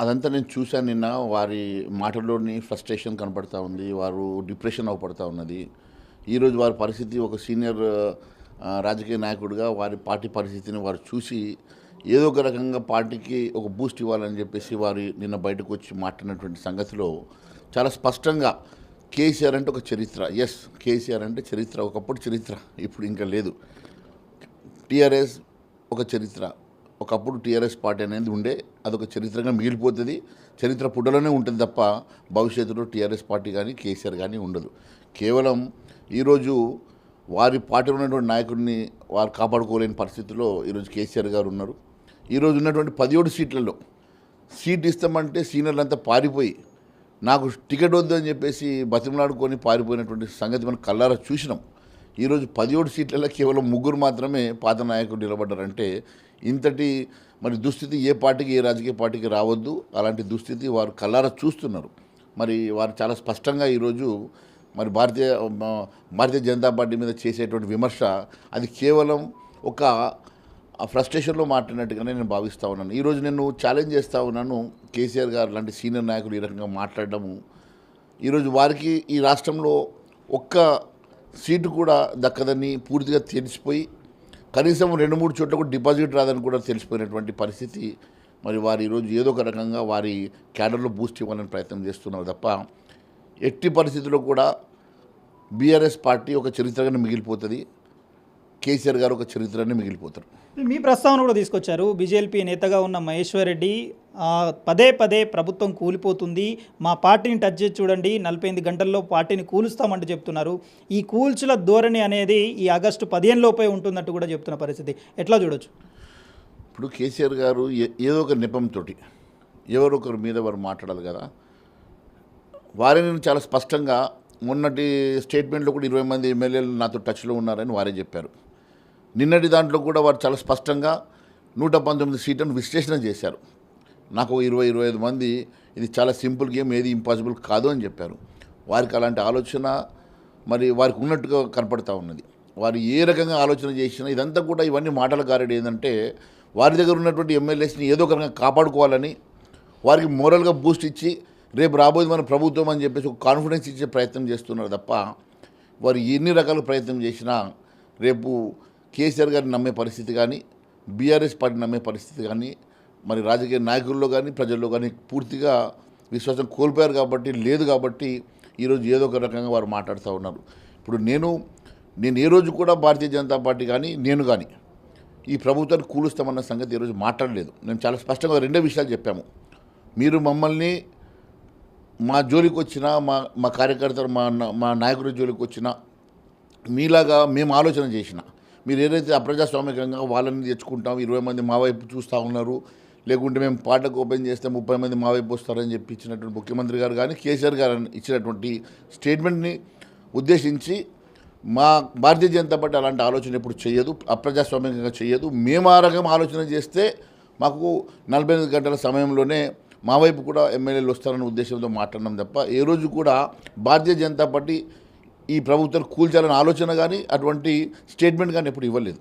అదంతా నేను చూశాను నిన్న. వారి మాటల్లోని ఫ్రస్ట్రేషన్ కనపడతా ఉంది. వారు డిప్రెషన్ అవపడతా ఉన్నది. ఈరోజు వారి పరిస్థితి ఒక సీనియర్ రాజకీయ నాయకుడిగా వారి పార్టీ పరిస్థితిని వారు చూసి ఏదో ఒక రకంగా పార్టీకి ఒక బూస్ట్ ఇవ్వాలని చెప్పేసి వారు నిన్న బయటకు వచ్చి మాట్లాడినటువంటి సంగతిలో చాలా స్పష్టంగా కేసీఆర్ అంటే ఒక చరిత్ర. ఎస్ కేసీఆర్ అంటే చరిత్ర. ఒకప్పుడు చరిత్ర ఇప్పుడు ఇంకా లేదు. టీఆర్ఎస్ ఒక చరిత్ర ఒకప్పుడు టీఆర్ఎస్ పార్టీ అనేది ఉండే అదొక చరిత్రగా మిగిలిపోతుంది. చరిత్ర పుటలోనే ఉంటుంది తప్ప భవిష్యత్తులో టీఆర్ఎస్ పార్టీ కానీ కేసీఆర్ కానీ ఉండదు. కేవలం ఈరోజు వారి పార్టీలో ఉన్నటువంటి నాయకుడిని వారు కాపాడుకోలేని పరిస్థితిలో ఈరోజు కేసీఆర్ గారు ఉన్నారు. ఈరోజు ఉన్నటువంటి పదిహేడు సీట్లలో సీట్ ఇస్తామంటే సీనియర్లు అంతా పారిపోయి నాకు టికెట్ వద్దు అని చెప్పేసి బతిమలాడుకొని పారిపోయినటువంటి సంగతి మనం కల్లారా చూసినాం. ఈరోజు పదిహేడు సీట్లలో కేవలం ముగ్గురు మాత్రమే పాత నాయకుడు నిలబడ్డారంటే ఇంతటి మరి దుస్థితి ఏ పార్టీకి ఏ రాజకీయ పార్టీకి రావద్దు. అలాంటి దుస్థితి వారు కల్లారా చూస్తున్నారు. మరి వారు చాలా స్పష్టంగా ఈరోజు మరి భారతీయ భారతీయ జనతా పార్టీ మీద చేసేటువంటి విమర్శ అది కేవలం ఒక ఫ్రస్ట్రేషన్లో మాట్లాడినట్టుగానే నేను భావిస్తూ ఉన్నాను. ఈరోజు నేను ఛాలెంజ్ చేస్తూ ఉన్నాను కేసీఆర్ గారు లాంటి సీనియర్ నాయకులు ఈ రకంగా మాట్లాడడము. ఈరోజు వారికి ఈ రాష్ట్రంలో ఒక్క సీటు కూడా దక్కదని పూర్తిగా తెలిసిపోయి కనీసం రెండు మూడు చోట్ల కూడా డిపాజిట్ రాదని కూడా తెలిసిపోయినటువంటి పరిస్థితి. మరి వారు ఈరోజు ఏదో ఒక రకంగా వారి క్యాడర్లో బూస్ట్ ఇవ్వాలని ప్రయత్నం చేస్తున్నారు తప్ప ఎట్టి పరిస్థితుల్లో కూడా బీఆర్ఎస్ పార్టీ ఒక చరిత్రగానే మిగిలిపోతుంది. కేసీఆర్ గారు ఒక చరిత్రనే మిగిలిపోతారు. మీ ప్రస్తావన కూడా తీసుకొచ్చారు. బీజేపీ నేతగా ఉన్న మహేశ్వర్ రెడ్డి పదే పదే ప్రభుత్వం కూలిపోతుంది. మా పార్టీని టచ్ చేసి చూడండి నలభై ఎనిమిది గంటల్లో పార్టీని కూలుస్తామంటూ చెప్తున్నారు. ఈ కూల్చుల ధోరణి అనేది ఈ ఆగస్టు పదిహేను లోపే ఉంటుందంటూ కూడా చెప్తున్న పరిస్థితి. ఎట్లా చూడొచ్చు? ఇప్పుడు కేసీఆర్ గారు ఏ- ఏదో ఒక నిపంతో ఎవరొకరి మీద వారు మాట్లాడాలి కదా. వారిని చాలా స్పష్టంగా మొన్నటి స్టేట్మెంట్లో కూడా ఇరవై మంది ఎమ్మెల్యేలు నాతో టచ్లో ఉన్నారని వారే చెప్పారు. నిన్నటి దాంట్లో కూడా వారు చాలా స్పష్టంగా నూట పంతొమ్మిది సీట్లను విశ్లేషణ చేశారు. నాకు ఇరవై ఇరవై ఐదు మంది ఇది చాలా సింపుల్ గేమ్ ఏది ఇంపాసిబుల్ కాదు అని చెప్పారు. వారికి అలాంటి ఆలోచన మరి వారికి ఉన్నట్టుగా కనపడతా ఉన్నది. వారు ఏ రకంగా ఆలోచన చేసినా ఇదంతా కూడా ఇవన్నీ మాటల కారడు ఏంటంటే వారి దగ్గర ఉన్నటువంటి ఎమ్మెల్యేస్ని ఏదో ఒక రకంగా కాపాడుకోవాలని వారికి మోరల్గా బూస్ట్ ఇచ్చి రేపు రాబోయేది మన ప్రభుత్వం అని చెప్పేసి ఒక కాన్ఫిడెన్స్ ఇచ్చే ప్రయత్నం చేస్తున్నారు తప్ప వారు ఎన్ని రకాల ప్రయత్నం చేసినా రేపు కేసీఆర్ గారిని నమ్మే పరిస్థితి కానీ బీఆర్ఎస్ పార్టీ నమ్మే పరిస్థితి కానీ మరి రాజకీయ నాయకుల్లో కానీ ప్రజల్లో కానీ పూర్తిగా విశ్వాసం కోల్పోయారు కాబట్టి లేదు కాబట్టి ఈరోజు ఏదో ఒక రకంగా వారు మాట్లాడుతూ ఉన్నారు. ఇప్పుడు నేను నేను ఏ రోజు కూడా భారతీయ జనతా పార్టీ కానీ నేను కానీ ఈ ప్రభుత్వాన్ని కూలుస్తామన్న సంగతి ఈరోజు మాట్లాడలేదు. నేను చాలా స్పష్టంగా రెండో విషయాలు చెప్పాము. మీరు మమ్మల్ని మా జోలికి వచ్చిన మా మా కార్యకర్తలు మా నా- మా నాయకుడి జోలికి వచ్చిన మీలాగా మేము ఆలోచన చేసిన మీరు ఏదైతే అప్రజాస్వామికంగా వాళ్ళని తెచ్చుకుంటాం ఇరవై మంది మా వైపు చూస్తూ ఉన్నారు లేకుంటే మేము పాటకు ఓపెన్ చేస్తే ముప్పై మంది మా వైపు వస్తారని చెప్పి ఇచ్చినటువంటి ముఖ్యమంత్రి గారు కానీ కేసీఆర్ గారు ఇచ్చినటువంటి స్టేట్మెంట్ని ఉద్దేశించి మా భారతీయ జనతా పార్టీ అలాంటి ఆలోచన ఎప్పుడు చేయదు అప్రజాస్వామికంగా చేయదు. మేము ఆ రకం ఆలోచన చేస్తే మాకు నలభై ఎనిమిది గంటల సమయంలోనే మా వైపు కూడా ఎమ్మెల్యేలు వస్తారన్న ఉద్దేశంతో మాట్లాడడం తప్ప ఏ రోజు కూడా భారతీయ జనతా పార్టీ ఈ ప్రభుత్వం కూల్చాలన్న ఆలోచన కానీ అటువంటి స్టేట్మెంట్ కానీ ఎప్పుడు ఇవ్వలేదు.